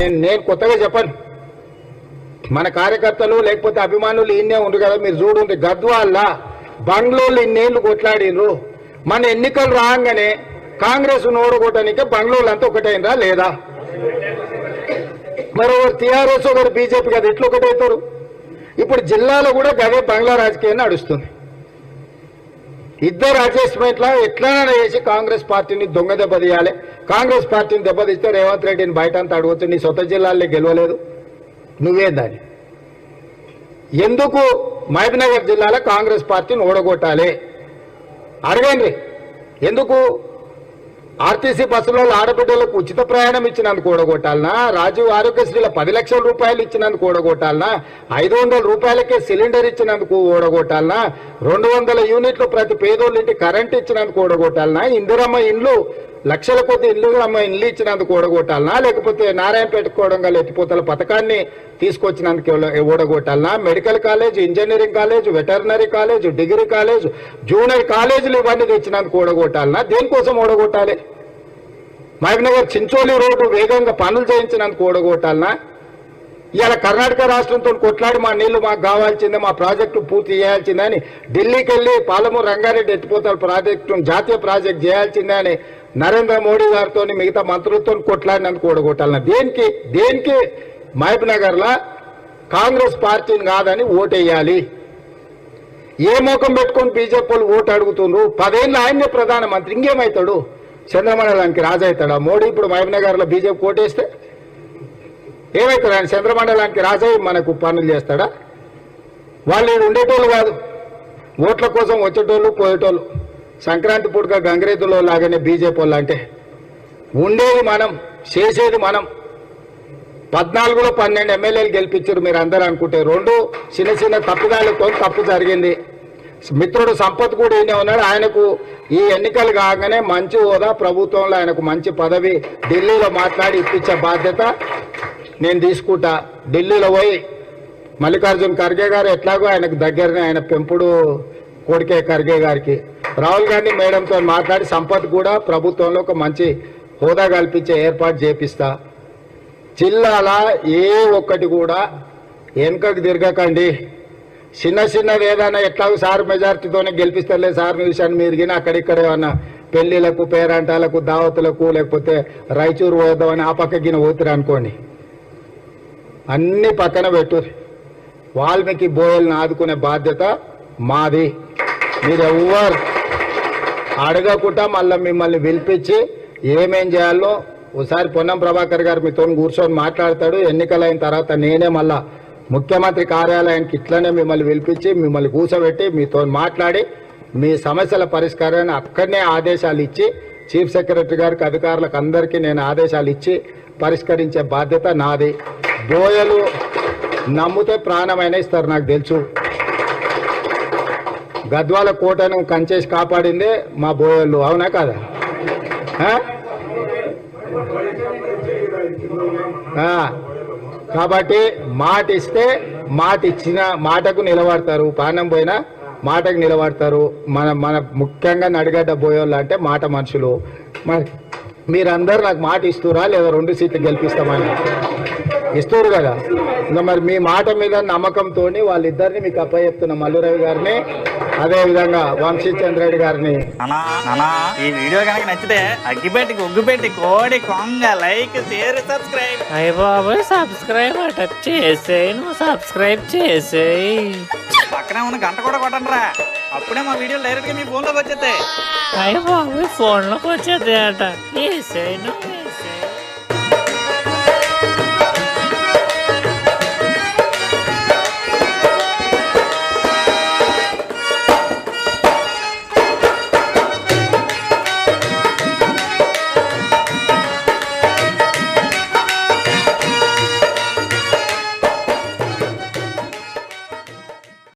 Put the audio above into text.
నేను కొత్తగా చెప్పను. మన కార్యకర్తలు లేకపోతే అభిమానులు ఇన్నే ఉండు కదా మీరు చూడండి గద్వాల బంగ్లోళ్ళు ఇన్నేళ్ళు కొట్లాడినరు మన ఎన్నికలు రాగానే కాంగ్రెస్ ఓడగొట్టడానికి బంగ్లోళ్ళు అంతా ఒకటైనరా లేదా? మరి ఒకరు టీఆర్ఎస్ ఒకరు బీజేపీ కదా ఇట్లా ఒకటవుతారు ఇప్పుడు జిల్లాలో కూడా గదే బంగ్లా రాజకీయం నడుస్తుంది. ఇద్దరు అడ్జస్ట్మెంట్లో ఎట్లనైనా చేసి కాంగ్రెస్ పార్టీని దొంగ దెబ్బతీయాలి కాంగ్రెస్ పార్టీని దెబ్బతీస్తే రేవంత్ రెడ్డిని బయట అంతా అడగొచ్చు. నీ సొంత జిల్లాల్లో గెలవలేదు. నువ్వే దాన్ని ఎందుకు మహబూబ్నగర్ జిల్లాలో కాంగ్రెస్ పార్టీని ఓడగొట్టాలి? అడగండి ఎందుకు ఆర్టీసీ బస్సులలో ఆడబిడ్డలకు ఉచిత ప్రయాణం ఇచ్చినందుకు కూడగొట్టాలనా రాజీవ్ ఆరోగ్యశ్రీల పది లక్షల రూపాయలు ఇచ్చినందుకు కూడగొట్టాలనా ఐదు వందల రూపాయలకే సిలిండర్ ఇచ్చినందుకు ఓడగొట్టాలనా? రెండు వందల యూనిట్లు ప్రతి పేదోళ్ళ ఇంటి కరెంట్ ఇచ్చినందుకు ఓడగొట్టాలనా? ఇందిరమ్మ ఇండ్లు లక్షల కొద్ది ఇల్లు ఇల్లు ఇచ్చినందుకు ఓడగొట్టాలనా? లేకపోతే నారాయణపేట కోడంగల్ ఎత్తిపోతల పథకాన్ని తీసుకొచ్చినందుకు ఓడగొట్టాలనా? Medical college engineering college veterinary college degree college junior కాలేజీలు ఇవన్నీ తెచ్చినందుకు ఓడగొట్టాలనా? దేనికోసం ఓడగొట్టాలి? మహబూబ్నగర్ చించోలి రోడ్డు వేగంగా పనులు చేయించినందుకు ఓడగొట్టాలనా? ఇవాళ కర్ణాటక రాష్ట్రంతో కొట్లాడి మా నీళ్ళు మాకు కావాల్సిందే మా ప్రాజెక్టు పూర్తి చేయాల్సిందే అని ఢిల్లీకి వెళ్ళి పాలమూరు రంగారెడ్డి ఎత్తిపోతారు ప్రాజెక్టు జాతీయ ప్రాజెక్ట్ చేయాల్సిందే అని నరేంద్ర మోడీ గారితో మిగతా మంత్రులతో కొట్లాడినందుకు ఓడగొట్టాలన్నా దేనికి? దేనికి? మహబ్ నగర్లో కాంగ్రెస్ పార్టీని కాదని ఓటేయాలి. ఏ మోకం పెట్టుకొని బీజేపీ వాళ్ళు ఓటు అడుగుతుండ్రు? పదేళ్ళు ఆయన్నే ప్రధానమంత్రి ఇంకేమవుతాడు చంద్రమండలానికి రాజవుతాడా మోడీ ఇప్పుడు మహబూబ్ నగర్లో బీజేపీ ఓటేస్తే ఏమవుతాడు ఆయన? చంద్రమండలానికి రాజయ్య మనకు పనులు చేస్తాడా? వాళ్ళు ఉండేటోళ్ళు కాదు. ఓట్ల కోసం వచ్చేటోళ్ళు పోయేటోళ్ళు. సంక్రాంతి పూటగా గంగరేతుల్లో లాగానే బీజేపీ వాళ్ళు అంటే ఉండేది మనం చేసేది మనం. పద్నాలుగులో పన్నెండు ఎమ్మెల్యేలు గెలిపించారు మీరు అందరూ అనుకుంటే. రెండు చిన్న చిన్న తప్పుదాలతో తప్పు జరిగింది. మిత్రుడు సంపత్ కూడా ఈయన ఉన్నాడు. ఆయనకు ఈ ఎన్నికలు కాగానే మంచి హోదా ప్రభుత్వంలో ఆయనకు మంచి పదవి ఢిల్లీలో మాట్లాడి ఇప్పించే బాధ్యత నేను తీసుకుంటా. ఢిల్లీలో పోయి మల్లికార్జున్ ఖర్గే గారు ఎట్లాగో ఆయనకు దగ్గరనే ఆయన పెంపుడు కొడుకే ఖర్గే గారికి. రాహుల్ గాంధీ మేడంతో మాట్లాడి సంపత్ కూడా ప్రభుత్వంలో ఒక మంచి హోదా కల్పించే ఏర్పాటు చేపిస్తా. జిల్లాల ఏ ఒక్కటి కూడా వెనుకకు తిరగకండి. చిన్న చిన్నది ఏదైనా ఎట్లాగో సార్ మెజార్టీతోనే గెలిపిస్తారులే సార్ విషయాన్ని మీరు గిన అక్కడిక్కడ ఏమన్నా పెళ్ళిలకు పేరంటాలకు దావతులకు లేకపోతే రాయచూరు పోదామని ఆ పక్క గిన పోతురు అనుకోండి. అన్ని పక్కన పెట్టు. వాల్మీకి బోయల్ని ఆదుకునే బాధ్యత మాది. మీరు ఎవ్వరు అడగకుండా మళ్ళీ మిమ్మల్ని పిలిపించి ఏమేం చేయాలో ఒకసారి పొన్నం ప్రభాకర్ గారు మీతో కూర్చొని మాట్లాడతాడు. ఎన్నికలైన తర్వాత నేనే మళ్ళా ముఖ్యమంత్రి కార్యాలయానికి ఇట్లనే మిమ్మల్ని పిలిపించి మిమ్మల్ని కూర్చోబెట్టి మీతో మాట్లాడి మీ సమస్యల పరిష్కారాన్ని అక్కడనే ఆదేశాలు ఇచ్చి చీఫ్ సెక్రటరీ గారికి అధికారులకు అందరికీ నేను ఆదేశాలు ఇచ్చి పరిష్కరించే బాధ్యత నాది. బోయలు నమ్మితే ప్రాణమైన ఇస్తారు నాకు తెలుసు. గద్వాల కోటను కంచేసి కాపాడిందే మా బోయలు అవునా కాదా? కాబట్టి మాట ఇస్తే మాట ఇచ్చిన మాటకు నిలబడతారు. ప్రాణం పోయినా మాటకు నిలబడతారు. మన మన ముఖ్యంగా నడిగడ్డ పోయేవాళ్ళు అంటే మాట మనుషులు. మరి మీరందరూ నాకు మాట ఇస్తురా లేదా రెండు సీట్లు గెలిపిస్తామని? ఇస్తారు కదా? ఇంకా మరి మీ మాట మీద నమ్మకంతో వాళ్ళిద్దరిని మీకు అప్పచెప్తున్న మల్లురవి గారిని అదేవిధంగా వంశీ చంద్రెడ్డి గారిని. ఈ వీడియో కనుక నచ్చితే అగ్గిపెట్టి ఒగ్గుపెట్టి కోడి కొంగ లైక్ షేర్ సబ్స్క్రైబ్. అయ్య బాబోయ్ సబ్స్క్రైబ్ అట చేసేయి నువ్వు సబ్స్క్రైబ్ చేసేయి. పక్కనే ఉన్న గంట కూడా కొట్టండి రా అప్పుడే మా వీడియోలు డైరెక్ట్గా మీ ఫోన్లోకి వచ్చేస్తాయి. అయ్య బాబోయ్ ఫోన్లోకి వచ్చేది అట వేసేయి నువ్వు.